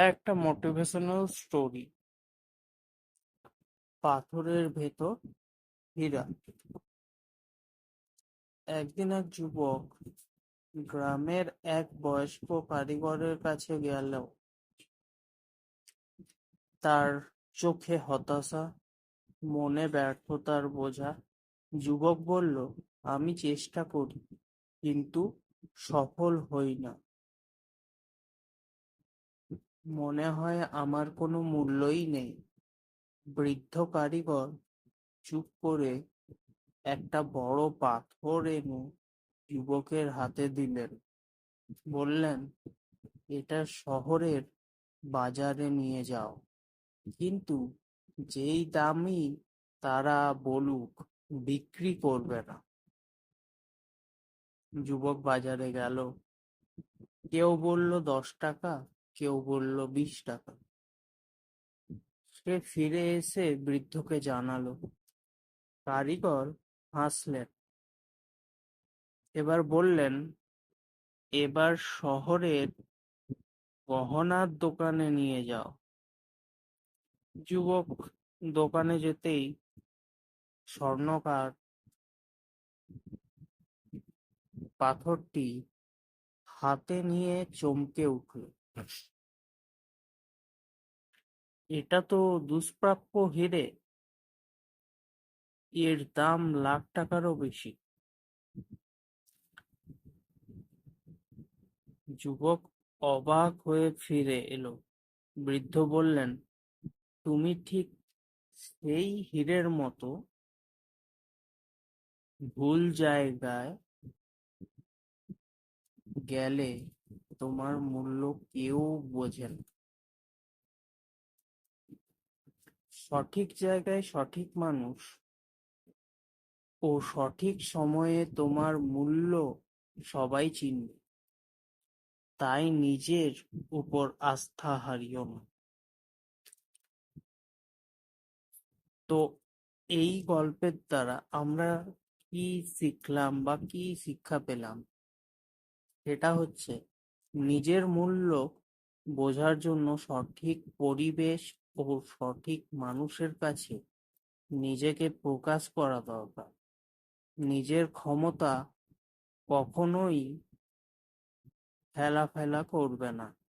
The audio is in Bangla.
এটা একটা মোটিভেশনাল স্টোরি পাথরের ভেতর হীরা। একদিন এক যুবক গ্রামের এক বয়স্ক কারিগরের কাছে গেল। তার চোখে হতাশা, মনে ব্যর্থতার বোঝা। যুবক বলল, আমি চেষ্টা করি, কিন্তু সফল হই না। মনে হয় আমার কোনো মূল্যই নেই। বৃদ্ধ কারিগর চুপ করে একটা বড় পাথর এনে যুবকের হাতে দিলেন। বললেন, এটা শহরের বাজারে নিয়ে যাও। কিন্তু যেই দামই তারা বলুক, বিক্রি করবে না। যুবক বাজারে গেল। কেউ বলল, দশ টাকা? কেউ বলল, বিশ টাকা। সে ফিরে এসে বৃদ্ধকে জানালো, কারিগর, হাসলেন। এবার বললেন, এবার শহরের গহনার দোকানে নিয়ে যাও। যুবক দোকানে যেতেই স্বর্ণকার পাথরটি হাতে নিয়ে চমকে উঠল। এটা তো দুষ্প্রাপ্য হিরে। এর দাম লাখ টাকারও বেশি। যুবক অবাক হয়ে ফিরে এলো। বৃদ্ধ বললেন, তুমি ঠিক সেই হীরের মতো ভুল জায়গায় গেলে তোমার মূল্য কেউ বোঝে না। সঠিক জায়গায় সঠিক মানুষ ও সঠিক সময়ে তোমার মূল্য সবাই চিনবে। তাই নিজের উপর আস্থা হারিও না। তো এই গল্পের দ্বারা আমরা কি শিখলাম বা কি শিক্ষা পেলাম? সেটা হচ্ছে নিজের মূল্য বোঝার জন্য সঠিক পরিবেশ ও সঠিক মানুষের কাছে নিজেকে প্রকাশ করা দরকার। নিজের ক্ষমতা কখনোই ফেলা ফেলা করবে না।